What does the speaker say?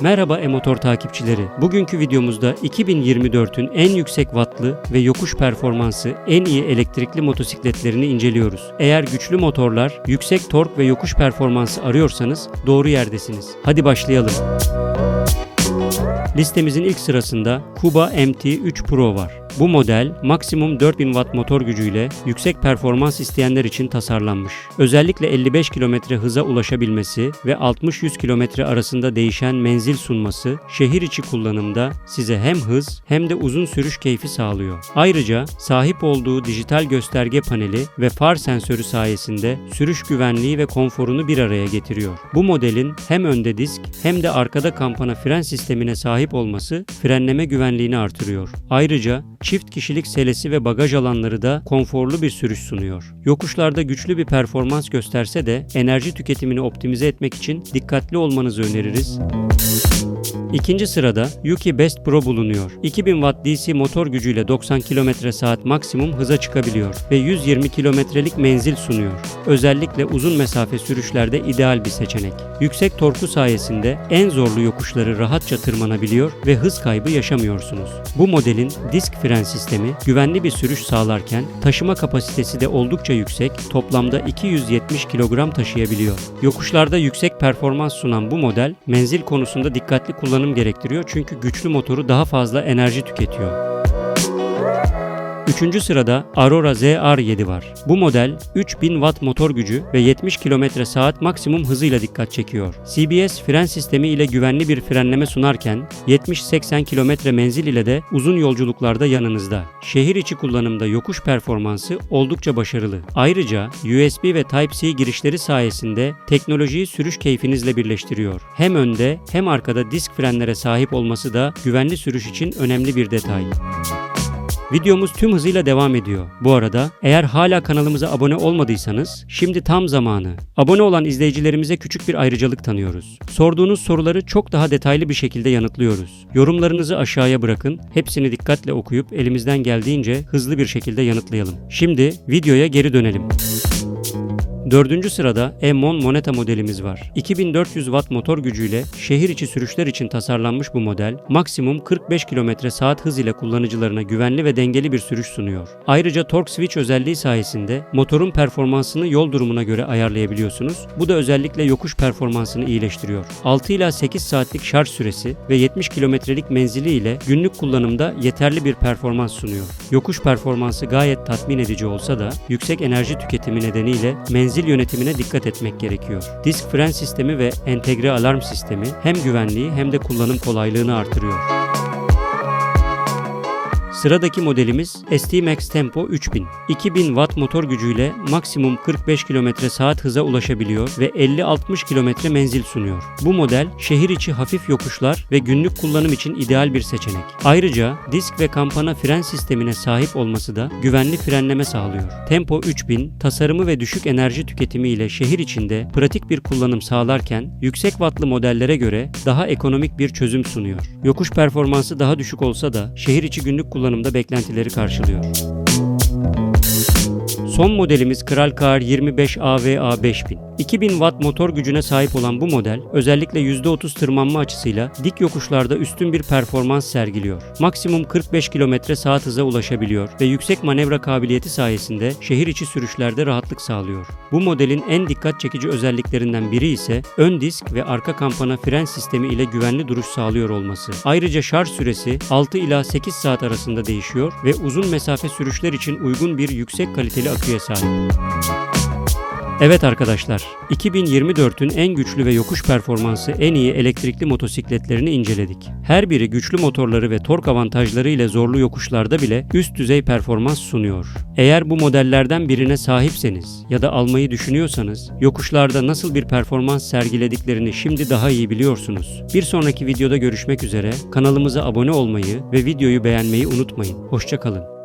Merhaba e-motor takipçileri. Bugünkü videomuzda 2024'ün en yüksek wattlı ve yokuş performansı en iyi elektrikli motosikletlerini inceliyoruz. Eğer güçlü motorlar, yüksek tork ve yokuş performansı arıyorsanız doğru yerdesiniz. Hadi başlayalım. Listemizin ilk sırasında Kuba MT3 Pro var. Bu model maksimum 4000 watt motor gücüyle yüksek performans isteyenler için tasarlanmış. Özellikle 55 km hıza ulaşabilmesi ve 60-100 km arasında değişen menzil sunması şehir içi kullanımda size hem hız hem de uzun sürüş keyfi sağlıyor. Ayrıca sahip olduğu dijital gösterge paneli ve far sensörü sayesinde sürüş güvenliği ve konforunu bir araya getiriyor. Bu modelin hem önde disk hem de arkada kampana fren sistemine sahip olması frenleme güvenliğini artırıyor. Ayrıca çift kişilik selesi ve bagaj alanları da konforlu bir sürüş sunuyor. Yokuşlarda güçlü bir performans gösterse de enerji tüketimini optimize etmek için dikkatli olmanızı öneririz. İkinci sırada Yuki Best Pro bulunuyor. 2000 Watt DC motor gücüyle 90 km saat maksimum hıza çıkabiliyor ve 120 kilometrelik menzil sunuyor. Özellikle uzun mesafe sürüşlerde ideal bir seçenek. Yüksek torku sayesinde en zorlu yokuşları rahatça tırmanabiliyor ve hız kaybı yaşamıyorsunuz. Bu modelin disk fren sistemi güvenli bir sürüş sağlarken taşıma kapasitesi de oldukça yüksek, toplamda 270 kilogram taşıyabiliyor. Yokuşlarda yüksek performans sunan bu model menzil konusunda dikkatli kullanım gerektiriyor çünkü güçlü motoru daha fazla enerji tüketiyor. Üçüncü sırada Aurora ZR7 var. Bu model 3000 watt motor gücü ve 70 km saat maksimum hızıyla dikkat çekiyor. CBS fren sistemi ile güvenli bir frenleme sunarken 70-80 km menzil ile de uzun yolculuklarda yanınızda. Şehir içi kullanımda yokuş performansı oldukça başarılı. Ayrıca USB ve Type-C girişleri sayesinde teknolojiyi sürüş keyfinizle birleştiriyor. Hem önde hem arkada disk frenlere sahip olması da güvenli sürüş için önemli bir detay. Videomuz tüm hızıyla devam ediyor. Bu arada eğer hala kanalımıza abone olmadıysanız şimdi tam zamanı. Abone olan izleyicilerimize küçük bir ayrıcalık tanıyoruz. Sorduğunuz soruları çok daha detaylı bir şekilde yanıtlıyoruz. Yorumlarınızı aşağıya bırakın. Hepsini dikkatle okuyup elimizden geldiğince hızlı bir şekilde yanıtlayalım. Şimdi videoya geri dönelim. Dördüncü sırada M10 Moneta modelimiz var. 2400 watt motor gücüyle şehir içi sürüşler için tasarlanmış bu model, maksimum 45 km saat hız ile kullanıcılarına güvenli ve dengeli bir sürüş sunuyor. Ayrıca torque switch özelliği sayesinde motorun performansını yol durumuna göre ayarlayabiliyorsunuz. Bu da özellikle yokuş performansını iyileştiriyor. 6 ila 8 saatlik şarj süresi ve 70 kilometrelik menzili ile günlük kullanımda yeterli bir performans sunuyor. Yokuş performansı gayet tatmin edici olsa da yüksek enerji tüketimi nedeniyle menzil menzil yönetimine dikkat etmek gerekiyor. Disk fren sistemi ve entegre alarm sistemi hem güvenliği hem de kullanım kolaylığını artırıyor. Sıradaki modelimiz ST Max Tempo 3000. 2000 watt motor gücüyle maksimum 45 km saat hıza ulaşabiliyor ve 50-60 km menzil sunuyor. Bu model şehir içi hafif yokuşlar ve günlük kullanım için ideal bir seçenek. Ayrıca disk ve kampana fren sistemine sahip olması da güvenli frenleme sağlıyor. Tempo 3000 tasarımı ve düşük enerji tüketimi ile şehir içinde pratik bir kullanım sağlarken yüksek wattlı modellere göre daha ekonomik bir çözüm sunuyor. Yokuş performansı daha düşük olsa da şehir içi günlük kullanımda beklentileri karşılıyor. Son modelimiz Kral Kar 25 AVA 5000. 2000 watt motor gücüne sahip olan bu model özellikle %30 tırmanma açısıyla dik yokuşlarda üstün bir performans sergiliyor. Maksimum 45 km saat hıza ulaşabiliyor ve yüksek manevra kabiliyeti sayesinde şehir içi sürüşlerde rahatlık sağlıyor. Bu modelin en dikkat çekici özelliklerinden biri ise ön disk ve arka kampana fren sistemi ile güvenli duruş sağlıyor olması. Ayrıca şarj süresi 6 ila 8 saat arasında değişiyor ve uzun mesafe sürüşler için uygun bir yüksek kaliteli aküye sahip. Evet arkadaşlar, 2024'ün en güçlü ve yokuş performansı en iyi elektrikli motosikletlerini inceledik. Her biri güçlü motorları ve tork avantajları ile zorlu yokuşlarda bile üst düzey performans sunuyor. Eğer bu modellerden birine sahipseniz ya da almayı düşünüyorsanız, yokuşlarda nasıl bir performans sergilediklerini şimdi daha iyi biliyorsunuz. Bir sonraki videoda görüşmek üzere, kanalımıza abone olmayı ve videoyu beğenmeyi unutmayın. Hoşçakalın.